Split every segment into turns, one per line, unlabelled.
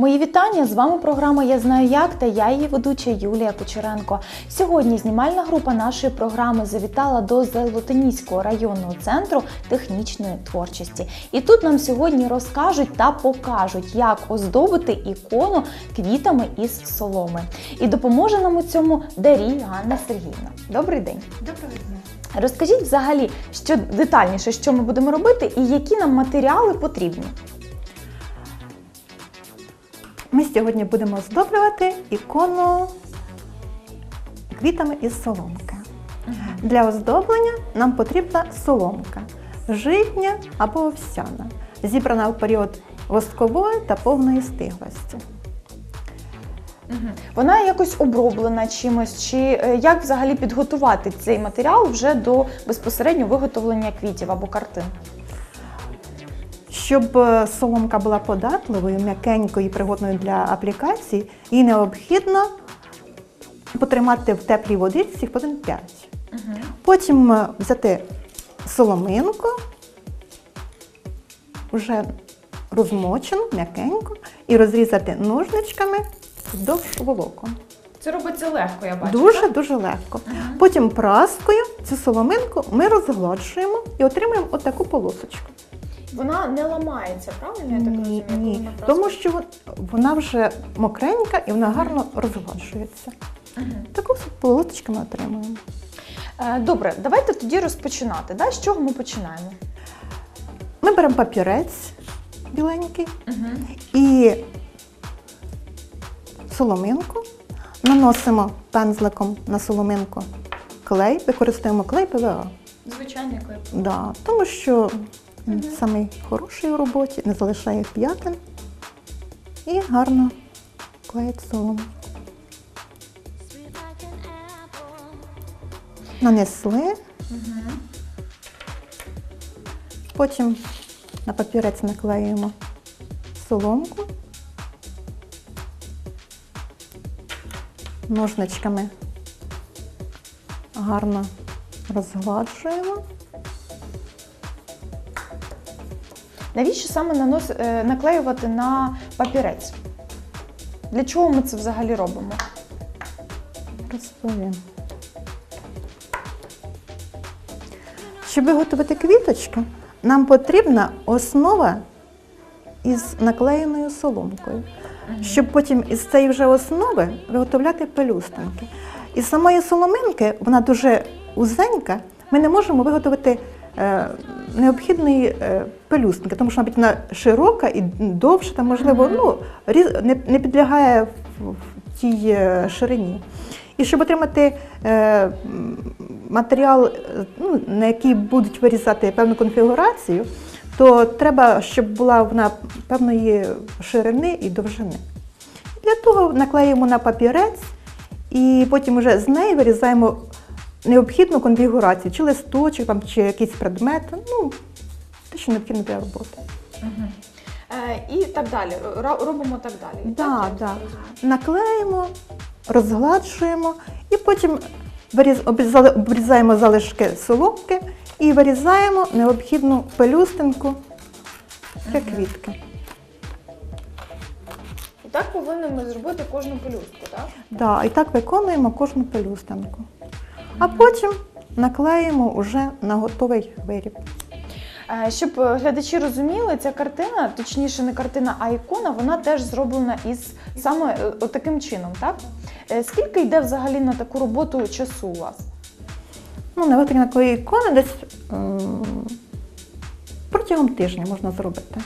Мої вітання з вами програма Я знаю як та я її ведуча Юлія Кучеренко. Сьогодні знімальна група нашої програми завітала до Золотоніського районного центру технічної творчості. І тут нам сьогодні розкажуть та покажуть, як оздобити ікону квітами із соломи. І допоможе нам у цьому Дарій Ганна Сергіївна. Добрий день.
Доброго дня.
Розкажіть взагалі, що детальніше, що ми будемо робити, і які нам матеріали потрібні.
Ми сьогодні будемо оздоблювати ікону квітами із соломки. Для оздоблення нам потрібна соломка житня або овсяна, зібрана в період воскової та повної стиглості.
Вона якось оброблена чимось, чи е, як взагалі підготувати цей матеріал вже до безпосередньо виготовлення квітів або картин?
Щоб е, соломка була податливою, м'якенькою і пригодною для аплікації, її необхідно потримати в теплій водичці хвилин 5. Потім е, взяти соломинку, вже розмочену, м'якеньку, і розрізати ножничками вздовж волокон.
Це робиться легко, я бачу.
Дуже-дуже легко. Потім праскою цю соломинку ми розгладжуємо і отримуємо отаку полосочку.
Вона не ламається, правильно?
Ні, ні. Тому що вон- вона вже мокренька і вона гарно розгладжується. Таку полосочку ми отримуємо.
Е, Добре, давайте тоді розпочинати. Да? З чого ми починаємо?
Ми беремо папірець біленький і соломинку, наносимо пензликом на соломинку клей, використовуємо клей ПВА.
Звичайний клип.
Да, тому що він самий хороший у роботі, не залишає п'ятин і гарно клеїть солому. Нанесли. Потім на папірець наклеюємо соломку. Ножничками гарно розгладжуємо.
Навіщо саме нанос, е, наклеювати на папірець? Для чого ми це взагалі робимо?
Розповім. Щоб виготовити квіточки, нам потрібна основа із наклеєною соломкою, щоб потім із цієї вже основи виготовляти пелюстинки. Із самої соломинки, вона дуже узенька, ми не можемо виготовити е, необхідної е, тому що навіть вона широка і довша, та, можливо, ну, не, підлягає в, тій е, ширині. І щоб отримати е, матеріал, ну, на який будуть вирізати певну конфігурацію, то треба, щоб була вона певної ширини і довжини. Для того наклеїмо на папірець і потім вже з неї вирізаємо необхідну конфігурацію, чи листочок, там, чи якийсь предмет, ну, те, що необхідно для роботи.
Е, і так далі. Ро- Робимо так далі.
Да, да. Наклеїмо, розгладжуємо і потім виріз- обрізали- обрізаємо залишки соломки і вирізаємо необхідну пелюстинку для квітки.
І так повинні ми зробити кожну пелюстку, так?
Да, і так виконуємо кожну пелюстинку. А потім наклеїмо уже на готовий виріб.
Е, Щоб е, глядачі розуміли, ця картина, точніше, не картина, а ікона, вона теж зроблена із саме е, таким чином, так? Скільки йде взагалі на таку роботу часу у вас?
Ну, на виготовлення такої ікони десь м, протягом тижня можна зробити.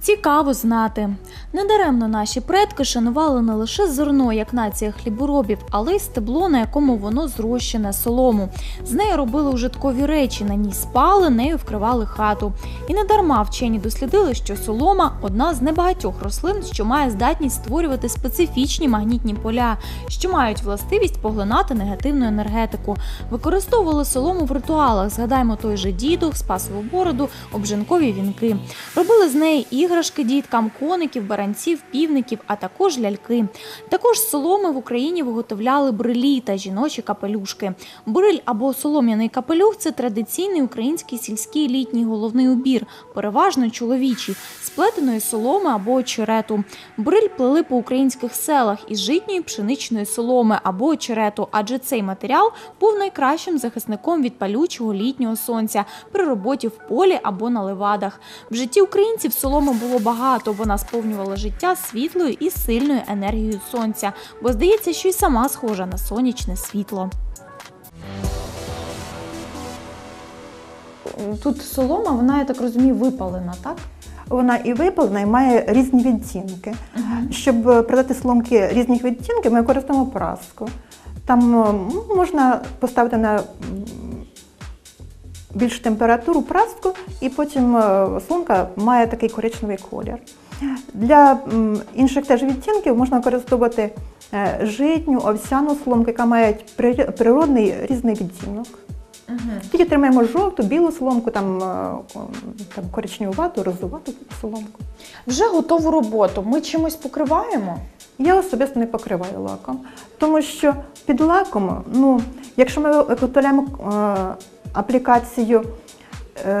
Цікаво знати. Недаремно наші предки шанували не лише зерно як нація хліборобів, але й стебло, на якому воно зрощене солому. З нею робили ужиткові речі, на ній спали, нею вкривали хату. І не дарма вчені дослідили, що солома одна з небагатьох рослин, що має здатність створювати специфічні магнітні поля, що мають властивість поглинати негативну енергетику. Використовували солому в ритуалах. Згадаймо той же дідух, спасову бороду, обжинкові вінки. Робили з неї іграшки діткам, коників, баранів баранців, півників, а також ляльки. Також соломи в Україні виготовляли брилі та жіночі капелюшки. Бриль або солом'яний капелюх це традиційний український сільський літній головний убір, переважно чоловічий, з плетеної соломи або очерету. Бриль плели по українських селах із житньої пшеничної соломи або очерету, адже цей матеріал був найкращим захисником від палючого літнього сонця при роботі в полі або на левадах. В житті українців соломи було багато. Вона сповнювала життя світлою і сильною енергією сонця, бо здається, що й сама схожа на сонячне світло.
Тут солома, вона, я так розумію, випалена, так?
Вона і випалена, і має різні відтінки. Щоб е, придати соломки різних відтінків, ми використовуємо праску. Там е, можна поставити на більшу температуру праску, і потім е, соломка має такий коричневий колір. Для інших теж відтінків можна використовувати е, житню, овсяну соломку, яка має природний різний відтінок. Тоді тримаємо жовту, білу соломку, там, е, там коричневату, розовату соломку.
Вже готову роботу. Ми чимось покриваємо.
Я особисто не покриваю лаком, тому що під лаком, ну, якщо ми виготовляємо е, аплікацію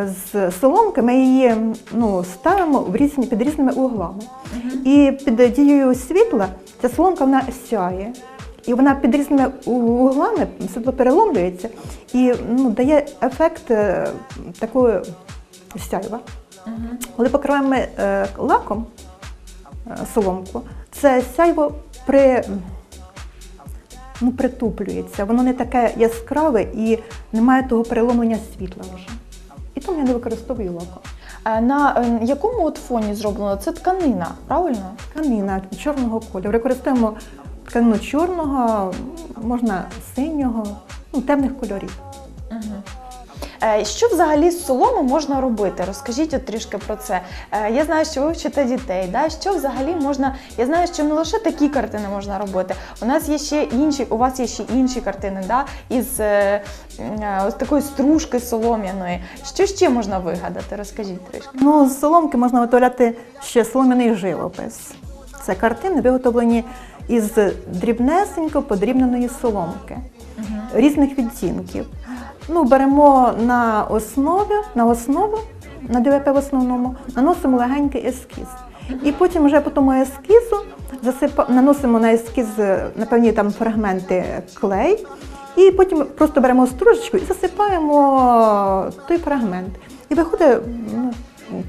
з соломки, ми її ну, ставимо в різні, під різними углами. І під дією світла ця соломка вона сяє. І вона під різними углами світло переломлюється і ну, дає ефект е, такого сяйва. Коли покриваємо ми, е, лаком е, соломку, це сяйво при, ну, притуплюється, воно не таке яскраве і немає того переломлення світла вже. Тому я не використовую лако.
Е, На е, якому от фоні зроблено? Це тканина, правильно?
Тканина чорного кольору. Використовуємо тканину чорного, можна синього, ну, темних кольорів.
Е, Що взагалі з соломи можна робити? Розкажіть от трішки про це. Е, Я знаю, що ви вчите дітей. Да? Що взагалі можна? Я знаю, що не лише такі картини можна робити. У нас є ще інші, у вас є ще інші картини, да? із е, ось такої стружки солом'яної. Що ще можна вигадати? Розкажіть трішки.
Ну, з соломки можна виготовляти ще солом'яний живопис. Це картини, виготовлені із дрібнесенько подрібненої соломки різних відтінків. Ну, беремо на основі, на основу, на ДВП в основному, наносимо легенький ескіз. І потім вже по тому ескізу засипа... наносимо на ескіз е, на певні там фрагменти клей, і потім просто беремо стружечку і засипаємо той фрагмент. І виходить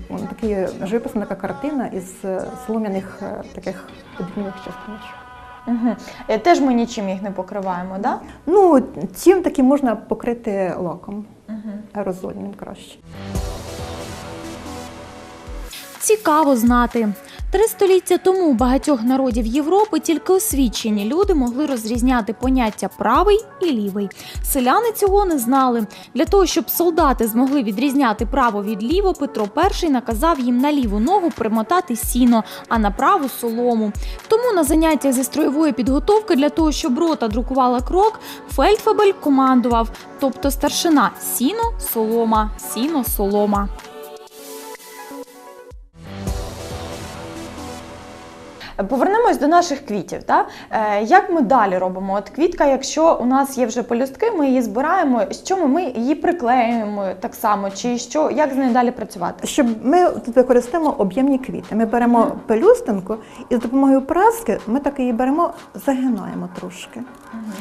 ну, такий живописна картина із е, солом'яних е, таких подрібних частиночок.
Угу. Теж ми нічим їх не покриваємо, да?
Ну, цим таки можна покрити лаком аерозольним краще.
Цікаво знати. Три століття тому у багатьох народів Європи тільки освічені люди могли розрізняти поняття правий і лівий. Селяни цього не знали. Для того, щоб солдати змогли відрізняти право від ліво, Петро І наказав їм на ліву ногу примотати сіно, а на праву солому. Тому на заняттях зі строєвої підготовки для того, щоб рота друкувала крок, фельдфебель командував, тобто старшина сіно, солома, сіно, солома.
Повернемось до наших квітів. Та? Е, як ми далі робимо? От квітка, якщо у нас є вже пелюстки, ми її збираємо. Що ми, ми її приклеюємо так само, чи що, як з нею далі працювати?
Щоб ми тут використовуємо об'ємні квіти. Ми беремо пелюстинку і з допомогою праски ми так її беремо, загинаємо трошки.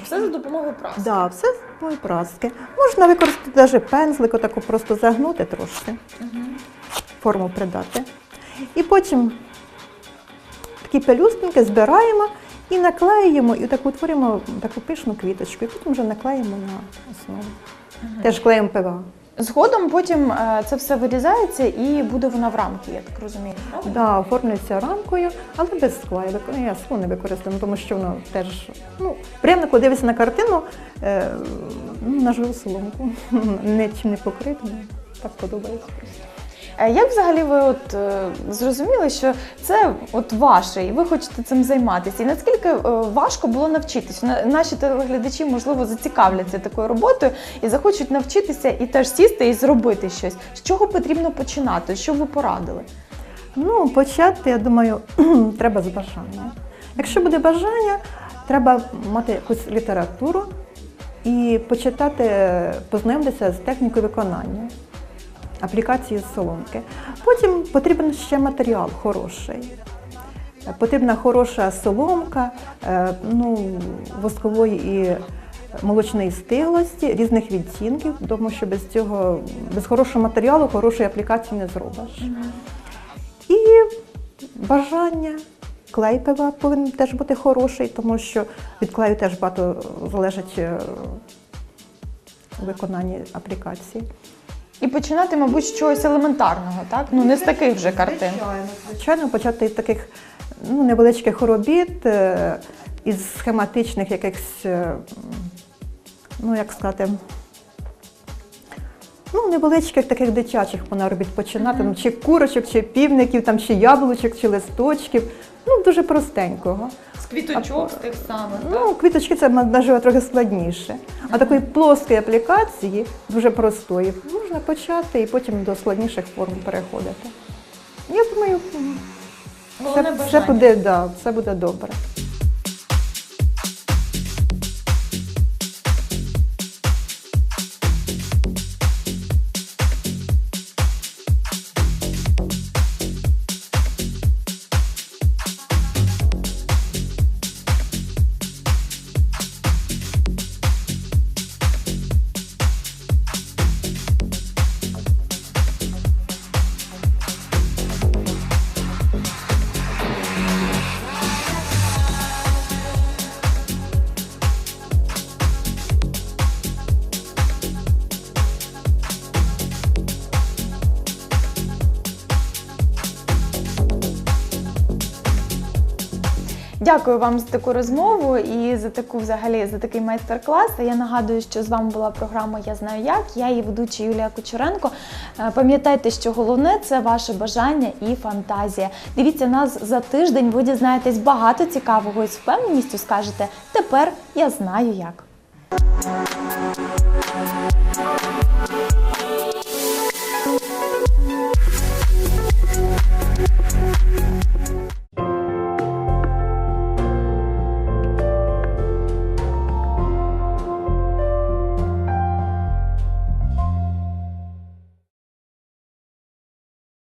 Все за допомогою праски.
Да, все з допомогою праски. Можна використати навіть пензлик, отаку просто загнути трошки, форму придати. І потім такі пелюстинки збираємо і наклеюємо, і так утворюємо таку пишну квіточку, і потім вже наклеїмо на основу. Теж клеєм ПВА.
Згодом потім е, це все вирізається і буде вона в рамки, я так розумію. правильно?
Да, оформлюється рамкою, але без скла. Я вик- Я скло не використовую, тому що воно теж ну, приємно, коли дивишся на картину е, ну, на живу соломку. Нічим не покрито, ну, так подобається просто.
Е, Як взагалі ви от е, зрозуміли, що це от ваше, і ви хочете цим займатися? І наскільки е, важко було навчитись? Наші телеглядачі, можливо, зацікавляться такою роботою і захочуть навчитися і теж сісти і зробити щось. З чого потрібно починати? Що ви порадили?
Ну, почати, я думаю, треба з бажання. Якщо буде бажання, треба мати якусь літературу і почитати, познайомитися з технікою виконання аплікації з соломки. Потім потрібен ще матеріал хороший. Потрібна хороша соломка, е, ну, воскової і молочної стиглості, різних відтінків, тому що без цього, без хорошого матеріалу, хорошої аплікації не зробиш. І бажання. Клей пива повинен теж бути хороший, тому що від клею теж багато залежить е, виконання аплікації.
І починати, мабуть, з чогось елементарного, так? Ну не з таких вже картин.
Звичайно, звичайно, почати з таких ну, невеличких робіт, е, із схематичних якихось, е, ну як сказати, ну, невеличких таких дитячих вона робіт починати, ну, чи курочок, чи півників, там, чи яблучок, чи листочків. Ну, дуже простенького.
З квіточок, з тих самих.
Ну, квіточки це можливо трохи складніше. А такої плоскої аплікації, дуже простої, можна почати і потім до складніших форм переходити. Я думаю, все, все буде, да, все буде добре.
Дякую вам за таку розмову і за таку взагалі за такий майстер-клас. Я нагадую, що з вами була програма Я знаю як. Я її ведуча Юлія Кучеренко. Е, Пам'ятайте, що головне це ваше бажання і фантазія. Дивіться нас за тиждень. Ви дізнаєтесь багато цікавого і з впевненістю скажете Тепер я знаю як.